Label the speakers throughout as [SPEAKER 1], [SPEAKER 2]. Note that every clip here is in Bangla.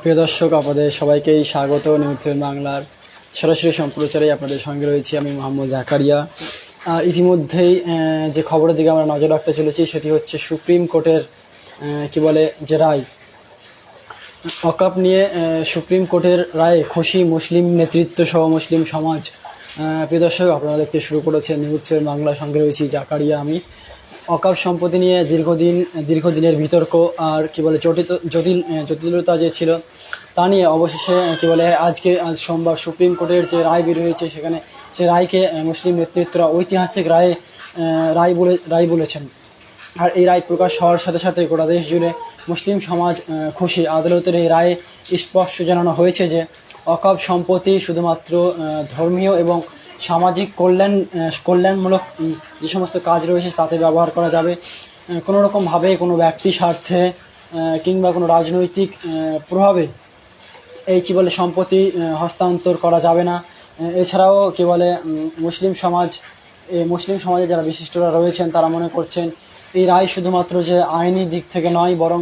[SPEAKER 1] প্রিয় দর্শক, আপনাদের সবাইকেই স্বাগত। নিউজ বাংলার সরাসরি সম্প্রচারে আপনাদের সঙ্গে রয়েছি আমি মোহাম্মদ জাকারিয়া। ইতিমধ্যেই যে খবরের দিকে আমরা নজর রাখতে চলেছি, সেটি হচ্ছে সুপ্রিম কোর্টের কি বলে, যে রায়। অকাপ নিয়ে সুপ্রিম কোর্টের রায়ে খুশি মুসলিম নেতৃত্ব সহ মুসলিম সমাজ। প্রিয় দর্শক, আপনারা দেখতে শুরু করেছেন নিউজ বাংলার সঙ্গে রয়েছি জাকারিয়া আমি। অকাপ সম্পত্তি নিয়ে দীর্ঘদিন, দীর্ঘদিনের বিতর্ক আর কি বলে জটিল জটিল জটিলতা যে ছিল তা নিয়ে অবশেষে কি বলে আজকে, আজ সোমবার সুপ্রিম কোর্টের যে রায় বের হয়েছে সেখানে সে রায়কে মুসলিম নেতৃত্বরা ঐতিহাসিক রায়ে রায় বলে, রায় বলেছেন। আর এই রায় প্রকাশ হওয়ার সাথে সাথে গোটা দেশ জুড়ে মুসলিম সমাজ খুশি। আদালতের এই রায়ে স্পষ্ট জানানো হয়েছে যে অকাব সম্পত্তি শুধুমাত্র ধর্মীয় এবং সামাজিক কল্যাণ কল্যাণমূলক যে সমস্ত কাজ রয়েছে তাতে ব্যবহার করা যাবে। কোনো রকমভাবে কোনো ব্যক্তি স্বার্থে কিংবা কোনো রাজনৈতিক প্রভাবে এই কি বলে সম্পত্তি হস্তান্তর করা যাবে না। এছাড়াও কি বলে মুসলিম সমাজ মুসলিম সমাজে যারা বিশিষ্টরা রয়েছেন তারা মনে করছেন এই রায় শুধুমাত্র যে আইনি দিক থেকে নয়, বরং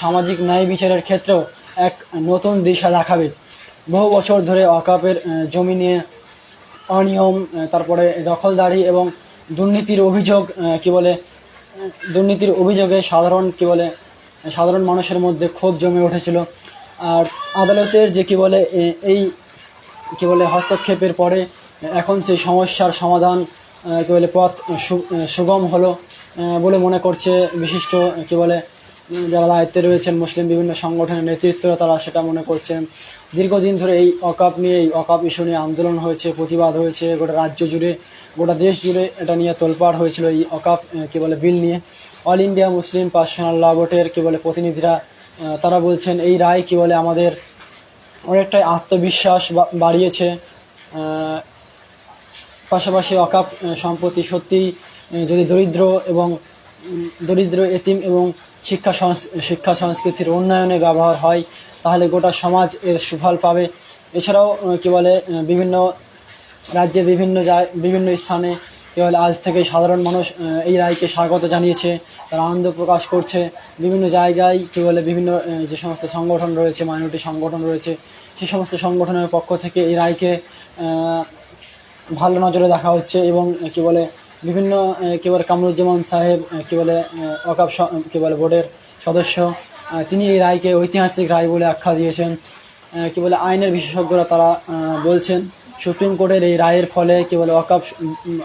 [SPEAKER 1] সামাজিক ন্যায় বিচারের ক্ষেত্রেও এক নতুন দিশা দেখাবে। বহু বছর ধরে অকাপের জমি নিয়ে অনিয়ম তারপরে দখলদারি এবং দুর্নীতির অভিযোগ কি বলে, দুর্নীতির অভিযোগে সাধারণ, কি বলে, সাধারণ মানুষের মধ্যে ক্ষোভ জমে উঠেছিল। আর আদালতের যে, কি বলে এই, কি বলে, হস্তক্ষেপের পরে এখন সেই সমস্যার সমাধান কি বলে, পথ সুগম হলো বলে মনে করছে বিশিষ্ট কি বলে যারা দায়িত্বে রয়েছেন মুসলিম বিভিন্ন সংগঠনের নেতৃত্বরা, তারা সেটা মনে করছেন। দীর্ঘদিন ধরে এই অকাপ নিয়ে, এই অকাপ ইস্যু নিয়ে আন্দোলন হয়েছে, প্রতিবাদ হয়েছে, গোটা রাজ্য জুড়ে, গোটা দেশ জুড়ে এটা নিয়ে তোলপাড় হয়েছিল এই অকাপ কী বলে, বিল নিয়ে। All India Muslim personal law বোর্ডের, কি বলে, প্রতিনিধিরা তারা বলছেন, এই রায়, কী বলে, আমাদের অনেকটাই আত্মবিশ্বাস বাড়িয়েছে। পাশাপাশি অকাপ সম্পত্তি সত্যি যদি দরিদ্র এবং দরিদ্র, এতিম এবং শিক্ষা শিক্ষা সংস্কৃতির উন্নয়নে ব্যবহার হয়, তাহলে গোটা সমাজ এর সুফল পাবে। এছাড়াও কি বলে বিভিন্ন রাজ্যে বিভিন্ন জায়, বিভিন্ন স্থানে, কি বলে, আজ থেকে সাধারণ মানুষ এই রায়কে স্বাগত জানিয়েছে, তারা আনন্দ প্রকাশ করছে। বিভিন্ন জায়গায়, কি বলে, বিভিন্ন যে সমস্ত সংগঠন রয়েছে মাইনরিটি সংগঠন রয়েছে সেই সমস্ত সংগঠনের পক্ষ থেকে এই রায়কে ভালো নজরে দেখা হচ্ছে এবং, কী বলে বিভিন্ন কি বলে, কামরুজ্জামান সাহেব কী বলে অকাপ কি বলে, বোর্ডের সদস্য তিনি এই রায়কে ঐতিহাসিক রায় বলে আখ্যা দিয়েছেন। কী বলে, আইনের বিশেষজ্ঞরা তারা বলছেন, সুপ্রিম কোর্টের এই রায়ের ফলে, কি বলে, অকাপ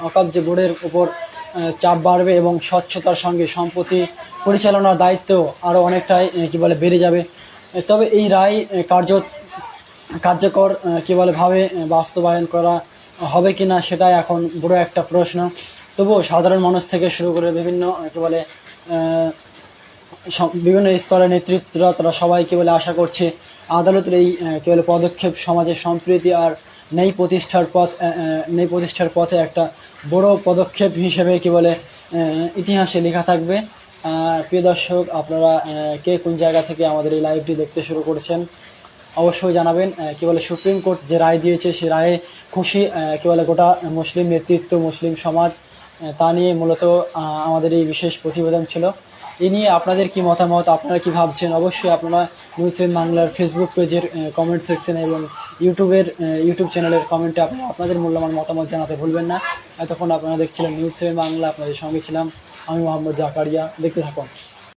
[SPEAKER 1] অকাপ যে বোর্ডের উপর চাপ বাড়বে এবং স্বচ্ছতার সঙ্গে সম্পত্তি পরিচালনার দায়িত্ব আরও অনেকটাই কি বলে, বেড়ে যাবে। তবে এই রায় কার্য, কার্যকর কি বলে, ভাবে বাস্তবায়ন করা হবে কি না সেটাই এখন বড় একটা প্রশ্ন। তবুও সাধারণ মানুষ থেকে শুরু করে বিভিন্ন কি বলে বিভিন্ন স্তরের নেতৃত্বরা তারা সবাই কি বলে আশা করছে আদালতের এই আহ, কি বলে পদক্ষেপ সমাজের সম্প্রীতি আর নেই প্রতিষ্ঠার পথ নেই প্রতিষ্ঠার পথে একটা বড় পদক্ষেপ হিসেবে কি বলে ইতিহাসে লেখা থাকবে। প্রিয় দর্শক আপনারা কে কোন জায়গা থেকে আমাদের এই লাইভটি দেখতে শুরু করেছেন অবশ্যই জানাবেন। কি বলে সুপ্রিম কোর্ট যে রায় দিয়েছে সে রায়ে খুশি কি বলে গোটা মুসলিম নেতৃত্ব মুসলিম সমাজ তা নিয়ে মূলত আমাদের এই বিশেষ প্রতিবেদন ছিল। এ নিয়ে আপনাদের কি মতামত, আপনারা কি ভাবছেন? অবশ্যই আপনারা নিউজ সেভেন বাংলার ফেসবুক পেজের কমেন্ট সেকশনে এবং ইউটিউবের ইউটিউব চ্যানেলের কমেন্টে আপনারা আপনাদের মূল্যবান মতামত জানাতে ভুলবেন না। এতক্ষণ আপনারা দেখছিলেন নিউজ সেভেন বাংলা, আপনাদের সঙ্গে ছিলাম আমি মোহাম্মদ জাকারিয়া। দেখতে থাকুন।